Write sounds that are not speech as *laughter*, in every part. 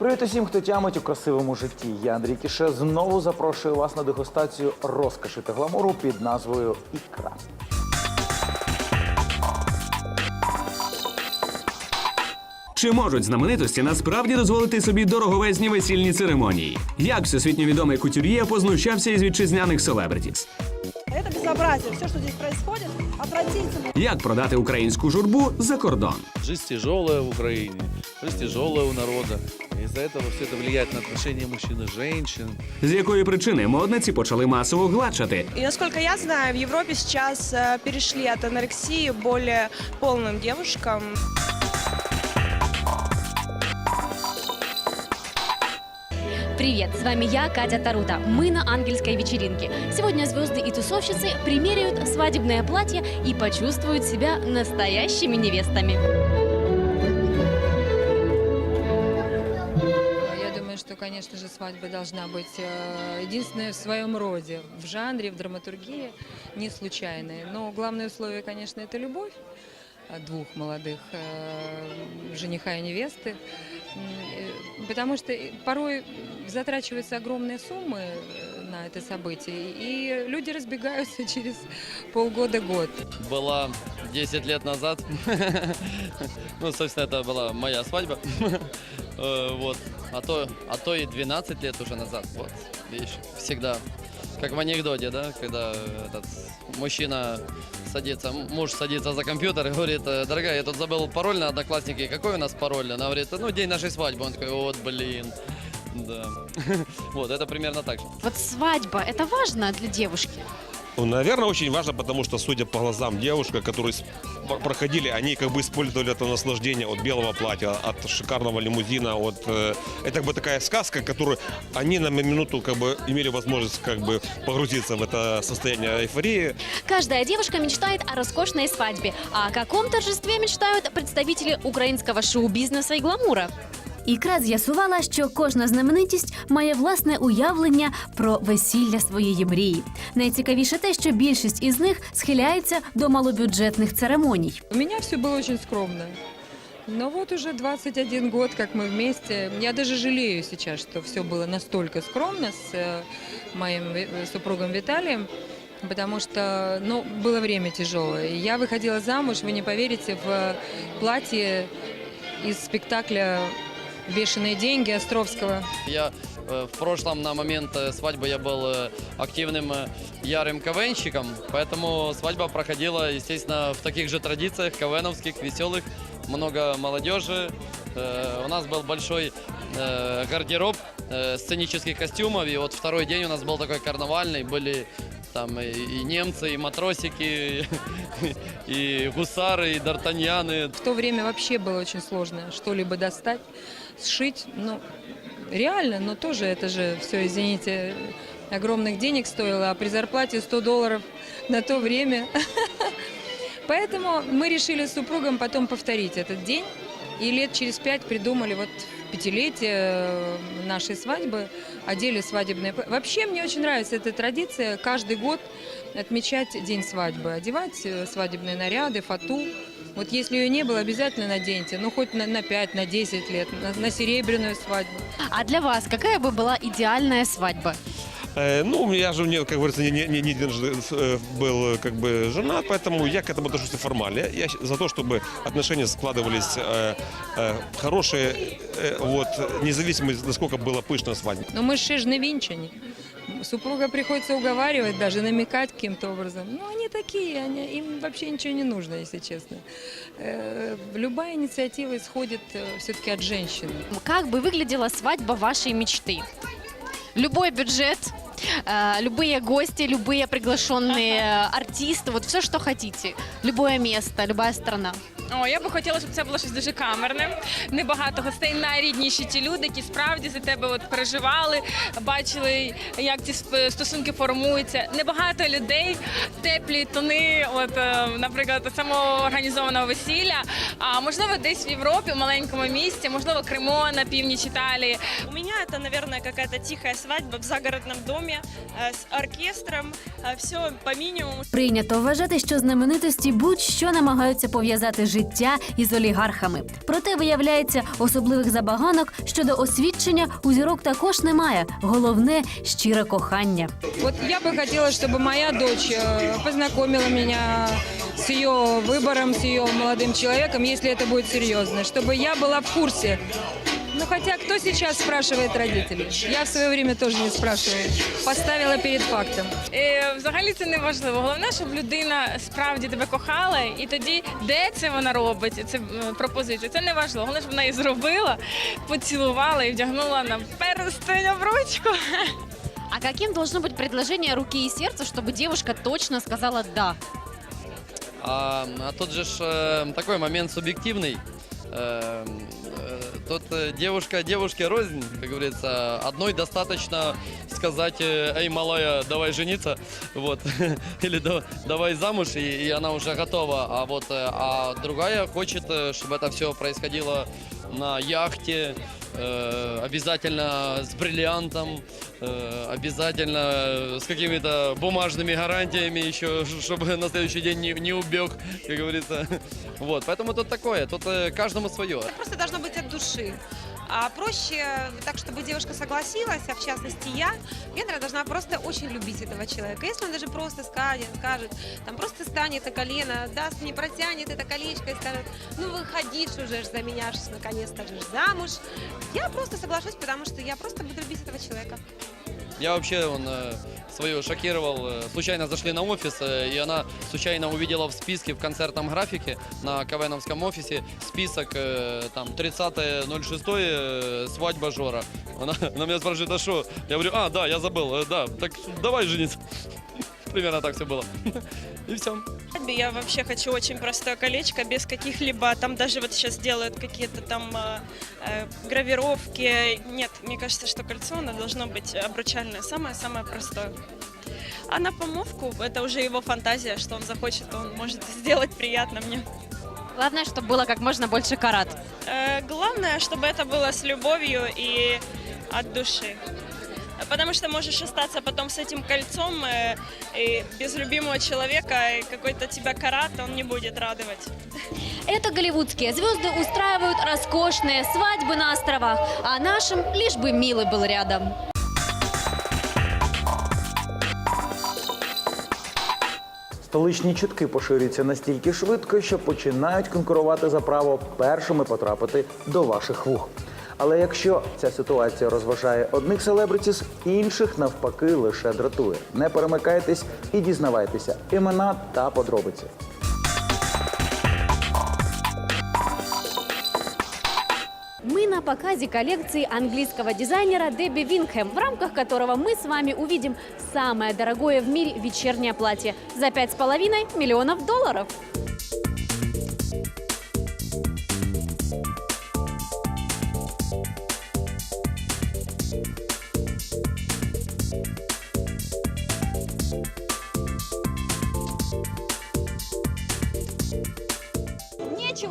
Привіт усім, хто тямить у красивому житті. Я Андрій Кіше знову запрошую вас на дегустацію розкоші та гламуру під назвою Ікра. Чи можуть знаменитості насправді дозволити собі дороговезні весільні церемонії? Як всесвітньо відомий кутюр'є познущався із вітчизняних селебритіс? Это безобразие. Все, что здесь происходит, отвратительно. Як продати українську журбу за кордон? Жизнь тяжелая в Украине, жизнь тяжелая у народа. И из-за этого все это влияет на отношения мужчин и женщин. З якої причини модниці почали масово гладшати? И насколько я знаю, в Европе сейчас э, перешли от анорексии к более Привет, с вами я, Катя Тарута. Мы на ангельской вечеринке. Сегодня звезды и тусовщицы примеряют свадебное платье и почувствуют себя настоящими невестами. Я думаю, что, конечно же, свадьба должна быть э, единственной в своем роде, в жанре, в драматургии, не случайной. Но главное условие, конечно, это любовь двух молодых э, жениха и невесты, потому что э, порой затрачиваются огромные суммы э, на это событие, и люди разбегаются *laughs* через полгода-год. была 10 лет назад. *laughs* Ну, собственно, это была моя свадьба. *laughs* Э, Вот. А то, а то и 12 лет уже назад. Вот. Видишь, всегда. Как в анекдоте, да, когда этот мужчина садится, м- муж садится за компьютер и говорит, «Э, дорогая, я тут забыл пароль на Одноклассники, какой у нас пароль? Она говорит, ну, день нашей свадьбы. Он такой, вот, блин. Да. *laughs* Вот, это примерно так же. Вот свадьба, это важно для девушки? Ну, Наверное, очень важно, потому что, судя по глазам девушек, которые проходили, они как бы использовали это наслаждение от белого платья, от шикарного лимузина, от э, это как бы такая сказка, которую они на минуту как бы имели возможность как бы погрузиться в это состояние эйфории. Каждая девушка мечтает о роскошной свадьбе. А о каком торжестве мечтают представители украинского шоу-бизнеса и гламура? Ікра з'ясувала, що кожна знаменитість має власне уявлення про весілля своєї мрії. Найцікавіше те, що більшість із них схиляється до малобюджетних церемоній. У меня все было очень скромно. Но вот уже 21 год, как мы вместе. Я даже жалею сейчас, что все было настолько скромно с э, моим ви- э, супругом Виталием, потому что, ну, было время тяжелое. И Я выходила замуж, вы не поверите, в платье из спектакля «Бешеные деньги» Островского. Я э, в прошлом на момент э, свадьбы я был э, активным ярым КВНщиком, поэтому свадьба проходила, естественно, в таких же традициях КВНовских, веселых, много молодежи. У нас был большой гардероб сценических костюмов, и вот второй день у нас был такой карнавальный, были там и, и немцы, и матросики, *laughs* и гусары, и д'Артаньяны, В то время вообще было очень сложно что-либо достать, сшить. Ну, реально, но тоже это же все, извините, огромных денег стоило, а при зарплате 100 долларов на то время. *laughs* Поэтому мы решили с супругом потом повторить этот день. И лет через пять придумали вот пятилетие э, нашей свадьбы, одели свадебные... Вообще мне очень нравится эта традиция каждый год отмечать день свадьбы, одевать э, свадебные наряды, фату. Вот если ее не было, обязательно наденьте. Ну, хоть на, на 5, на 10 лет, на, на серебряную свадьбу. А для вас какая бы была идеальная свадьба? Э, ну, я же, мне, как говорится, не, не, не единожды э, был э, как бы женат, поэтому я к этому отношусь формально. Я щ- за то, чтобы отношения складывались э, э, хорошие, э, вот, независимо, насколько была пышная свадьба. Но мы же ж не венчане. Супруга приходится уговаривать, даже намекать каким-то образом. Ну, они такие, они, им вообще ничего не нужно, если честно. Э, любая инициатива исходит все-таки от женщины. Как бы выглядела свадьба вашей мечты? Любой бюджет, э, любые гости, любые приглашенные э, артисты, вот все, что хотите. Любое место, любая страна. О, я би хотіла, щоб це було щось дуже камерне. Небагато гостей, найрідніші ті люди, які справді за тебе от переживали, бачили, як ці сп- стосунки формуються. Небагато людей, теплі тони, от, е, наприклад, самоорганізованого весілля. А можливо, десь в Європі, в маленькому місті, можливо, Кримо на північ Італії. У меня это, наверное, какая-то тихая свадьба в загородном доме э, с оркестром. все по минимуму. Прийнято вважати, що знаменитості будь-що намагаються пов'язати життя життя із олігархами. Проте виявляється, особливих забаганок щодо освідчення у зірок також немає. Головне щире кохання. Вот я бы хотела, чтобы моя дочь э, познакомила меня с ее выбором, с ее молодым человеком, если это будет серьезно, чтобы я была в курсе. Ну хотя кто сейчас спрашивает родителей? Я в свое время тоже не спрашиваю. Поставила перед фактом. Е, взагалі це не важливо. Головне, щоб людина справді тебе кохала, і тоді, де це вона робить, це е, пропозицію, це не важливо. Головне, щоб вона її зробила, поцілувала і вдягнула на перстень обручку. А каким должно быть предложение руки и сердца, чтобы девушка точно сказала «да»? А, а тут же ж, э, такой момент субъективный. Э, э, Тут э, девушка девушке рознь, как говорится. Одной достаточно сказать, э, эй, малая, давай жениться, вот, *laughs* или «Да- давай замуж, и, и она уже готова. А вот, э, а другая хочет, чтобы это все происходило на яхте, э, обязательно с бриллиантом, э, обязательно с какими-то бумажными гарантиями еще, ш- чтобы на следующий день не, не убег, как говорится. *laughs* Вот, поэтому тут такое, тут э, каждому свое. просто должно быть от души. А проще так, чтобы девушка согласилась, а в частности я, я наверное, должна просто очень любить этого человека. Если он даже просто скажет, скажет, там просто станет на колено, даст мне, протянет это колечко и скажет, ну выходи ж уже ж за меня, ж наконец-то же ж замуж. Я просто соглашусь, потому что я просто буду любить этого человека. Я вообще он э, свою шокировал. э, Случайно зашли на офис, э, и она случайно увидела в списке в концертном графике на КВНовском офисе список э, там 30.06 э, свадьба Жора. Она, *laughs* она меня спрашивает, а что? Я говорю, а, да, я забыл, э, да, так давай жениться. Примерно так все было. *laughs* И все. я вообще хочу очень простое колечко, без каких-либо, там даже вот сейчас делают какие-то там э, э, гравировки. Нет, мне кажется, что кольцо, оно должно быть обручальное, самое-самое простое. А на помолвку это уже его фантазия, что он захочет, он может *laughs* сделать приятно мне. Главное, чтобы было как можно больше карат. Э, главное, чтобы это было с любовью и от души. Потому что можешь остаться потом с этим кольцом э, и без любимого человека, и какой-то тебя карат, он не будет радовать. Это голливудские звезды устраивают роскошные свадьбы на островах, а нашим лишь бы милый был рядом. Столичні чутки поширюються настільки швидко, що починають конкурувати за право першими потрапити до ваших вух. Але якщо ця ситуація розважає одних селебритіс, інших навпаки лише дратує. Не перемикайтесь і дізнавайтеся імена та подробиці. Мы на показе коллекции английского дизайнера Дебби Винхэм, в рамках которого мы с вами увидим самое дорогое в мире вечернее платье за 5,5 миллионов долларов.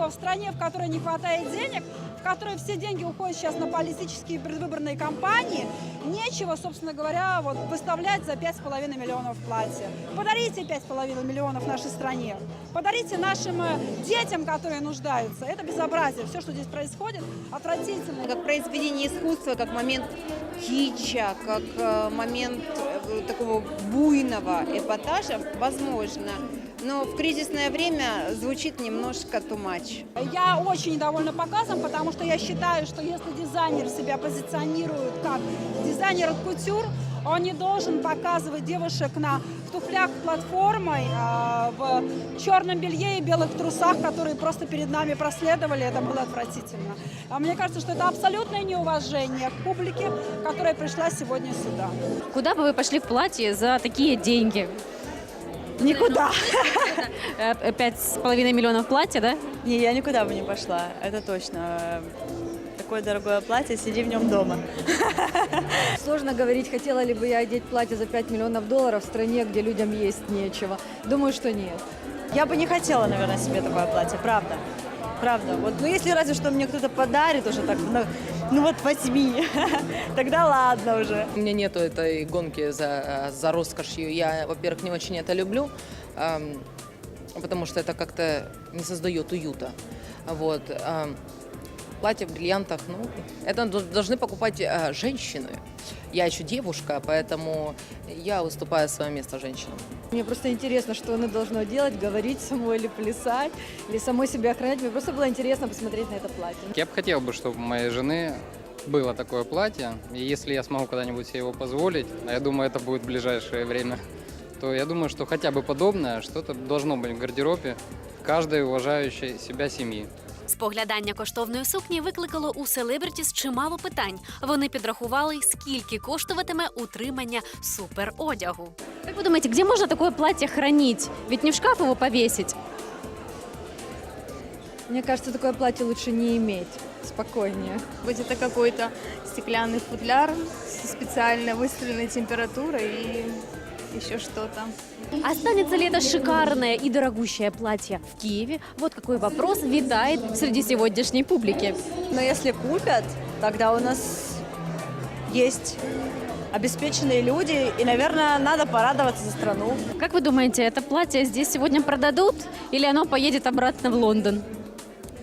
В стране, в которой не хватает денег, в которой все деньги уходят сейчас на политические предвыборные кампании, нечего, собственно говоря, вот выставлять за 5,5 миллионов платье. Подарите 5,5 миллионов нашей стране. Подарите нашим э, детям, которые нуждаются. Это безобразие. Все, что здесь происходит, отвратительно. Как произведение искусства, как момент кича, как э, момент э, такого буйного эпатажа, возможно. Но в кризисное время звучит немножко much. Я очень недовольна показом, потому что я считаю, что если дизайнер себя позиционирует как дизайнер от кутюр, он не должен показывать девушек на в туфлях платформой, а, в черном белье и белых трусах, которые просто перед нами проследовали. Это было отвратительно. А мне кажется, что это абсолютное неуважение к публике, которая пришла сегодня сюда. Куда бы вы пошли в платье за такие деньги? Никуда. Э, Пять с половиной миллионов платья, да? Не, я никуда бы не пошла, это точно. Такое дорогое платье, сиди в нем дома. Сложно говорить, хотела ли бы я одеть платье за 5 миллионов долларов в стране, где людям есть нечего. Думаю, что нет. Я бы не хотела, наверное, себе такое платье, правда. Правда. Вот, ну если разве что мне кто-то подарит уже так, ну, ну вот возьми, *laughs* тогда ладно уже. У меня нету этой гонки за, за роскошью. Я, во-первых, не очень это люблю. Эм, потому что это как-то не создает уюта. Вот. а Платье в бриллиантах, ну, это до- должны покупать а, женщины. Я еще девушка, поэтому я уступаю свое место женщинам. Мне просто интересно, что оно должно делать, говорить самой или плясать, или самой себя охранять. Мне просто было интересно посмотреть на это платье. Я бы хотел бы, чтобы у моей жены было такое платье, и если я смогу когда-нибудь себе его позволить, а я думаю, это будет в ближайшее время, то я думаю, что хотя бы подобное что-то должно быть в гардеробе каждой уважающей себя семьи. Споглядання коштовної сукні викликало у селебритіс чимало питань. Вони підрахували, скільки коштуватиме утримання суперодягу. Как вы думаете, где можно такое платье хранить? Ведь не в шкаф его повесить. Мне кажется, такое платье лучше не иметь. Спокойнее. Быть это какой-то стеклянный футляр с специально выставленной температурой и еще что-то. Останется ли это шикарное и дорогущее платье в Киеве? Вот какой вопрос витает среди сегодняшней публики. Но если купят, тогда у нас есть обеспеченные люди, и, наверное, надо порадоваться за страну. Как вы думаете, это платье здесь сегодня продадут или оно поедет обратно в Лондон?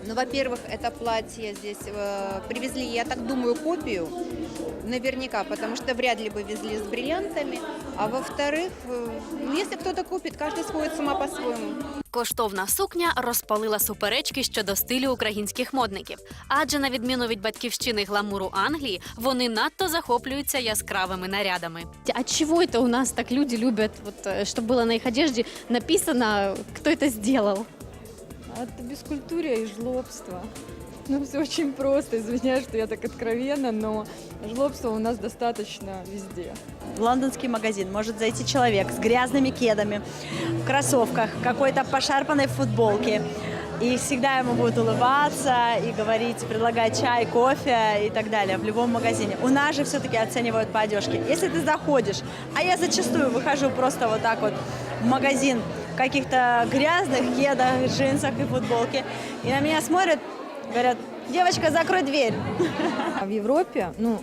Ну, во-первых, это платье здесь э, привезли, я так думаю, копию, наверняка, потому что вряд ли бы везли с бриллиантами. А во-вторых, э, ну, если кто-то купит, каждый сходит сама по-своему. Коштовна сукня розпалила суперечки щодо стилю українських модників. Адже на відміну від батьківщини гламуру Англії, вони надто захоплюються яскравими нарядами. А чего это у нас так люди любят, вот, э, чтобы было на их одежде написано, кто это сделал? Это бескультурие и жлобство. Ну, все очень просто. Извиняюсь, что я так откровенно, но жлобства у нас достаточно везде. В лондонский магазин может зайти человек с грязными кедами, в кроссовках, какой-то пошарпанной футболке. И всегда ему будут улыбаться и говорить, предлагать чай, кофе и так далее в любом магазине. У нас же все-таки оценивают по одежке. Если ты заходишь, а я зачастую выхожу просто вот так вот в магазин в каких-то грязных кедах, джинсах и футболке, и на меня смотрят, говорят, девочка, закрой дверь. А в Европе, ну,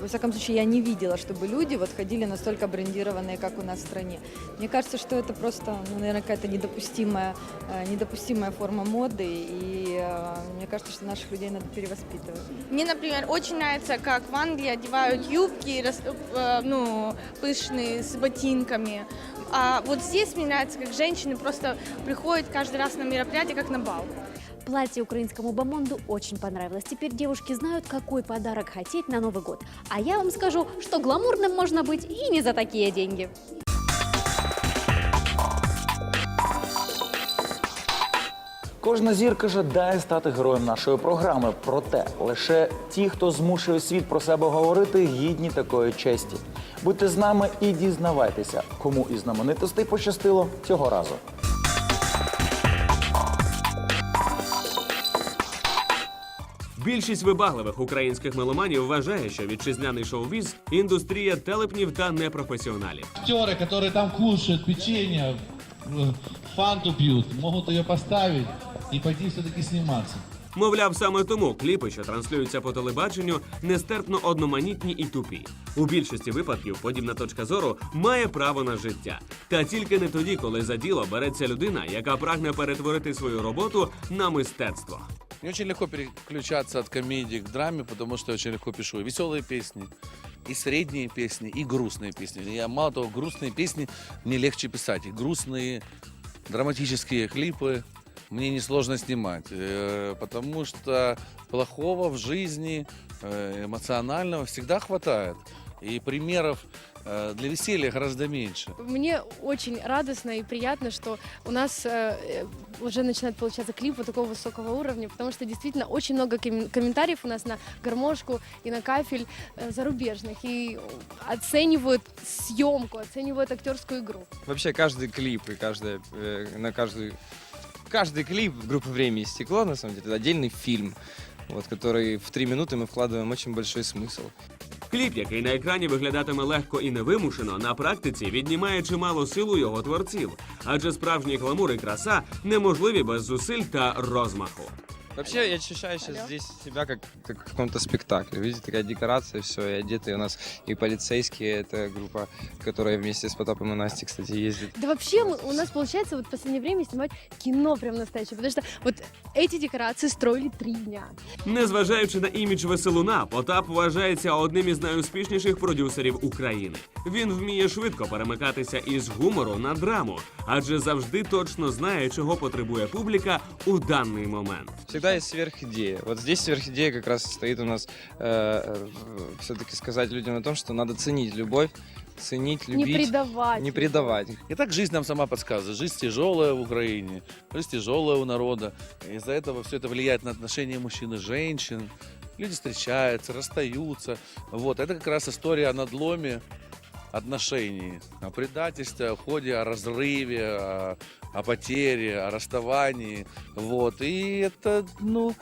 во всяком случае, я не видела, чтобы люди вот ходили настолько брендированные, как у нас в стране. Мне кажется, что это просто, ну, наверное, какая-то недопустимая, э, недопустимая форма моды, и э, мне кажется, что наших людей надо перевоспитывать. Мне, например, очень нравится, как в Англии одевают юбки, рас- э, ну, пышные, с ботинками. А вот здесь мне нравится, как женщины просто приходят каждый раз на мероприятие, как на бал. Платье украинскому бомонду очень понравилось. Теперь девушки знают, какой подарок хотеть на Новый год. А я вам скажу, что гламурным можно быть и не за такие деньги. Кожна зірка жадає стати героєм нашої програми. Проте лише ті, хто змушує світ про себе говорити, гідні такої честі. Будьте з нами і дізнавайтеся, кому із знаменитостей пощастило цього разу. Більшість вибагливих українських меломанів вважає, що вітчизняний шоу-віз – індустрія телепнів та непрофесіоналів. Актеры, которые там кушают печенье, э, фанту пьют, могут ее поставить и пойти все-таки сниматься. Мовляв, саме тому кліпи, що транслюються по телебаченню, нестерпно одноманітні і тупі. У більшості випадків подібна точка зору має право на життя. Та тільки не тоді, коли за діло береться людина, яка прагне перетворити свою роботу на мистецтво. Мне очень легко переключаться от комедии к драме, потому что я очень легко пишу и веселые песни, и средние песни, и грустные песни. Я мало того, грустные песни мне легче писать, и грустные драматические клипы мне несложно снимать, э, потому что плохого в жизни, э, эмоционального всегда хватает. И примеров э, для веселья гораздо меньше. Мне очень радостно и приятно, что у нас э, э, уже начинает получаться клип вот такого высокого уровня, потому что действительно очень много ком- комментариев у нас на гармошку и на кафель э, зарубежных и оценивают съемку, оценивают актерскую игру. Вообще каждый клип и каждая, э, на каждый, каждый клип группы «Время и стекло», на самом деле, это отдельный фильм, вот, который в три минуты мы вкладываем очень большой смысл. Кліп, який на екрані виглядатиме легко і невимушено, на практиці віднімає чимало силу його творців, адже справжній гламур і краса неможливі без зусиль та розмаху. Вообще, я ощущаю сейчас здесь себя как, как в каком-то спектакле. Видите, такая декорация, все, и одетые у нас и полицейские, это группа, которая вместе с Потапом и Настей, кстати, ездит. Да вообще мы- у нас получается вот в последнее время снимать кино прям настоящее, потому что вот эти декорации строили три дня. Незважаючи на імідж веселуна, Потап вважається одним із найуспішніших продюсерів України. Він вміє швидко перемикатися із гумору на драму, адже завжди точно знає, чого потребує публіка у даний момент. Всегда есть сверхидея. Вот здесь сверхидея как раз стоит у нас все-таки сказать людям о том, что надо ценить любовь, ценить, любить. Не предавать. Не предавать. И так жизнь нам сама подсказывает. Жизнь тяжелая в Украине, жизнь тяжелая у народа. Из-за этого все это влияет на отношения мужчин и женщин. Люди встречаются, расстаются. Вот, это как раз история о надломе отношений, о предательстве, о уходе, о разрыве, о, о потере, о расставании. Вот, и это, ну,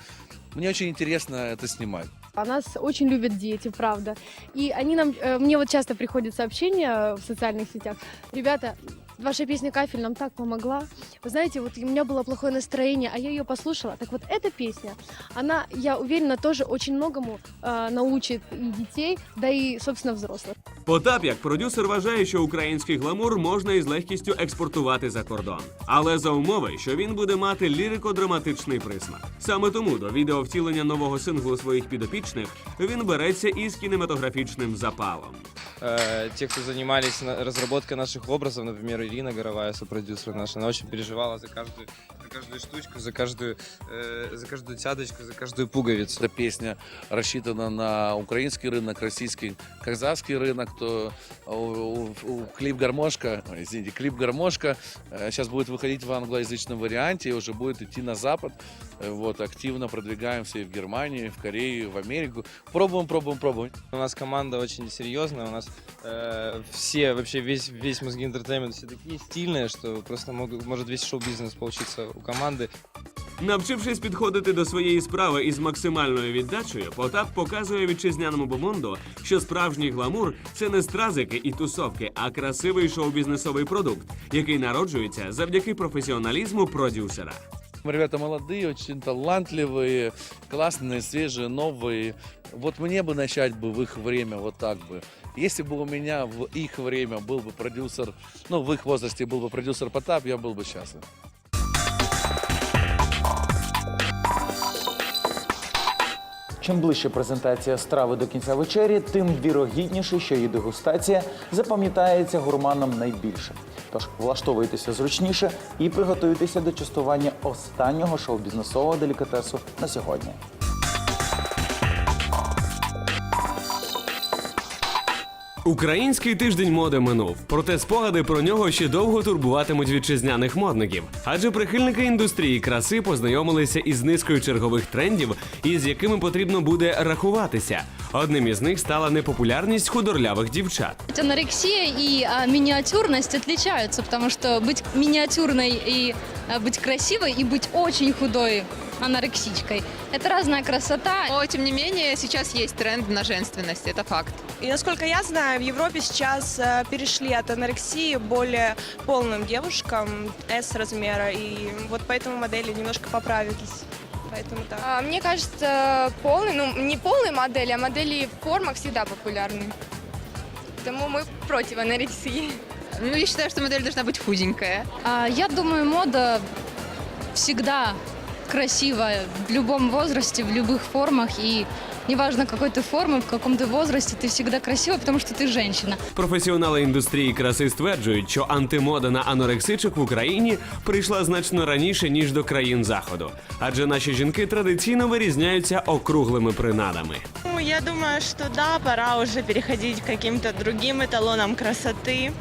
мне очень интересно это снимать. А нас очень любят дети, правда. И они нам, э, мне вот часто приходят сообщения в социальных сетях. Ребята, ваша песня «Кафель» нам так помогла. Вы знаете, вот у меня было плохое настроение, а я ее послушала. Так вот эта песня, она, я уверена, тоже очень многому э, научит и детей, да и, собственно, взрослых. Потап, як продюсер, вважає, що український гламур можна із легкістю експортувати за кордон, але за умови, що він буде мати лірико-драматичний присмак. Саме тому до відеовтілення нового синглу своїх підопічних він береться із кінематографічним запалом. Э, те, кто занимались на- разработкой наших образов, Ирина Горовая, сопродюсер наша, она очень переживала за каждую, за каждую штучку, за каждую, э, за каждую цяточку, за каждую пуговицу. Эта песня рассчитана на украинский рынок, российский, казахский рынок. То у, у- у клип гармошка, извините, клип гармошка сейчас будет выходить в англоязычном варианте и уже будет идти на запад. Э, Вот активно продвигаемся и в Германию, и в Корею, и в Америку. Пробуем, пробуем, пробуем. У нас команда очень серьезная, у нас э, все, вообще весь, весь мозги интертеймент все такие стильные, что просто могут, может весь шоу-бизнес получиться у команды. Навчившись підходити до своєї справи із максимальною віддачею, Потап показує вітчизняному бомонду, що справжній гламур це не стразики і тусовки, а красивий шоу-бізнесовий продукт, який народжується завдяки професіоналізму продюсера. Ребята молодые, очень талантливые, классные, свежие, новые. Вот мне бы начать бы в их время вот так бы. Если бы у меня в их время был бы продюсер, ну, в их возрасте был бы продюсер Потап, я был бы счастлив. Чим ближче презентація страви до кінця вечері, тим вірогідніше, що її дегустація запам'ятається гурманам найбільше. Тож влаштовуйтеся зручніше і приготуйтеся до частування останнього шоу-бізнесового делікатесу на сьогодні. Український тиждень моди минув, проте спогади про нього ще довго турбуватимуть вітчизняних модників. Адже прихильники індустрії краси познайомилися із низкою чергових трендів, із якими потрібно буде рахуватися. Одним із них стала непопулярність худорлявих дівчат. Анорексия и а, миниатюрность отличаются, потому что быть миниатюрной и а, быть красивой, и быть очень худой анорексичкой – это разная красота. Но, тем не менее, сейчас есть тренд на женственность, это факт. И насколько я знаю, в Европе сейчас э, перешли от анорексии более полным девушкам S размера, и вот поэтому модели немножко поправились. Поэтому так. А, Мне кажется, полный, ну не полные модели, а модели в формах всегда популярны. Поэтому мы против анорексии. Ну, я считаю, что модель должна быть худенькая. А, Я думаю, мода всегда красивая в любом возрасте, в любых формах, и неважно какой ты формы, в каком ты возрасте, ты всегда красива, потому что ты женщина. Професіонали індустрії краси стверджують, що антимода на анорексичок в Україні прийшла значно раніше ніж до країн заходу, адже наші жінки традиційно вирізняються округлими принадами. Ну, я думаю, что да, пора уже переходить к каким-то другим эталонам красоты.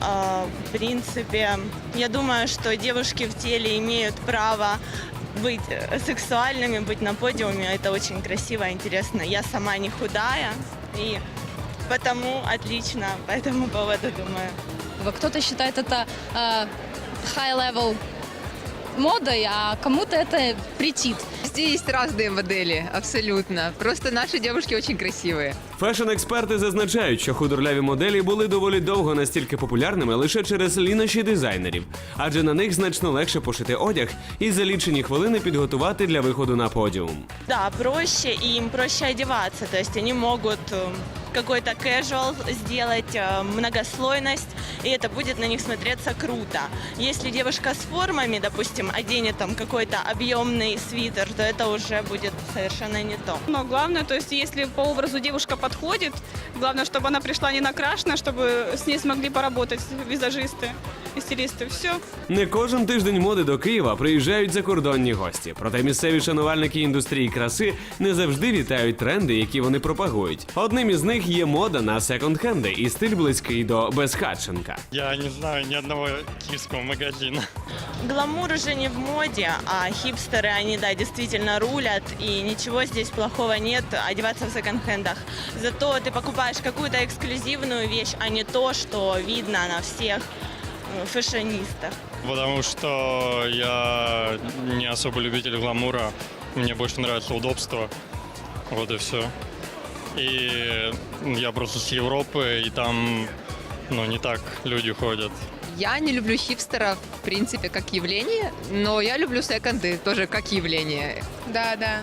А, В принципе, я думаю, что девушки в теле имеют право быть э, сексуальными, быть на подиуме. Это очень красиво, интересно. Я сама не худая, и потому отлично *laughs* по этому поводу думаю. Кто-то считает это э, high-level модой, а кому-то это претит. Везде есть разные модели, абсолютно. Просто наши девушки очень красивые. Фешн-експерти зазначають, що худорляві моделі були доволі довго настільки популярними лише через лінощі дизайнерів, адже на них значно легше пошити одяг і за лічені хвилини підготувати для виходу на подіум. Да, проще, і їм проще одягатися, То вони можуть... э, какой-то casual сделать, э, многослойность, и это будет на них смотреться круто. Если девушка с формами, допустим, оденет там какой-то объемный свитер, то это уже будет совершенно не то. Но главное, то есть если по образу девушка подходит, главное, чтобы она пришла не накрашена, чтобы с ней смогли поработать визажисты и стилисты. Все. Не кожен тиждень моди до Києва приїжджають закордонні гості. Проте місцеві шанувальники індустрії краси не завжди вітають тренди, які вони пропагують. Одним із них є мода на секонд-хенди і стиль близький до безхатченка. Я не знаю ни одного киевского магазина. Гламур уже не в моде, а хипстеры, они, да, действительно рулят, и ничего здесь плохого нет одеваться в секонд-хендах. Зато ты покупаешь какую-то эксклюзивную вещь, а не то, что видно на всех э, фэшонистах. Потому что я не особо любитель гламура. Мне больше нравится удобство. Вот и все. И я просто с Европы, и там ну, не так люди ходят. Я не люблю хипстеров, в принципе, как явление, но я люблю секонды тоже как явление. Да, да.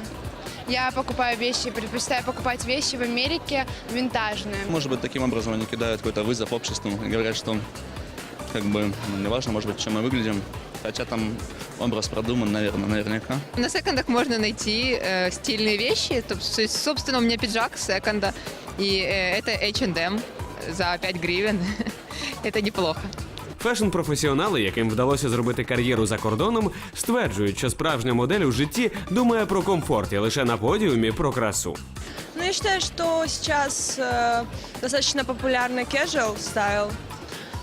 Я покупаю вещи, предпочитаю покупать вещи в Америке винтажные. Может быть, таким образом они кидают какой-то вызов обществу и говорят, что как бы ну, неважно, может быть, чем мы выглядим. Хотя там образ продуман, наверное, наверняка. На секондах можно найти э, стильные вещи. То есть, собственно, у меня пиджак с секонда, и э, это H&M за 5 гривен. *laughs* это неплохо. Фешн-професіонали, яким вдалося зробити кар'єру за кордоном, стверджують, що справжня модель у житті думає про комфорт і лише на подіумі про красу. Ну, я считаю, что сейчас э, достаточно популярный casual стайл,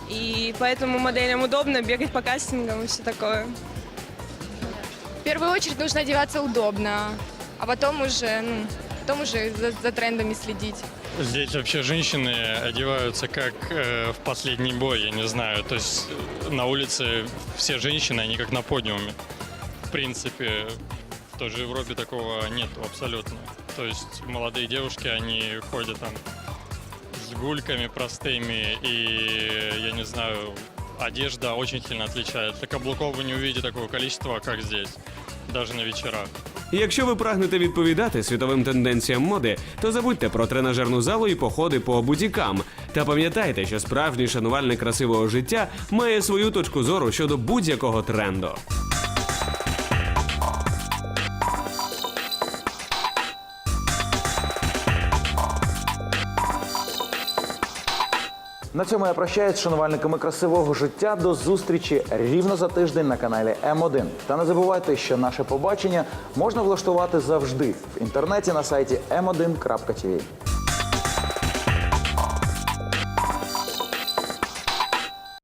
И поэтому моделям удобно бегать по кастингам и все такое. В первую очередь нужно одеваться удобно, а потом уже, ну, потом уже за, за трендами следить. Здесь вообще женщины одеваются как э, в последний бой, я не знаю. То есть на улице все женщины, они как на подиуме. В принципе, в той же Европе такого нет абсолютно. То есть молодые девушки, они ходят там с гульками простыми, и, я не знаю, одежда очень сильно отличается. Каблуков вы не увидите такого количества, как здесь, даже на вечерах. Якщо ви прагнете відповідати світовим тенденціям моди, то забудьте про тренажерну залу і походи по бутікам. Та пам'ятайте, що справжній шанувальник красивого життя має свою точку зору щодо будь-якого тренду. На цьому я прощаюсь з шанувальниками красивого життя. До зустрічі рівно за тиждень на каналі М1. Та не забувайте, що наше побачення можна влаштувати завжди в інтернеті на сайті m1.tv.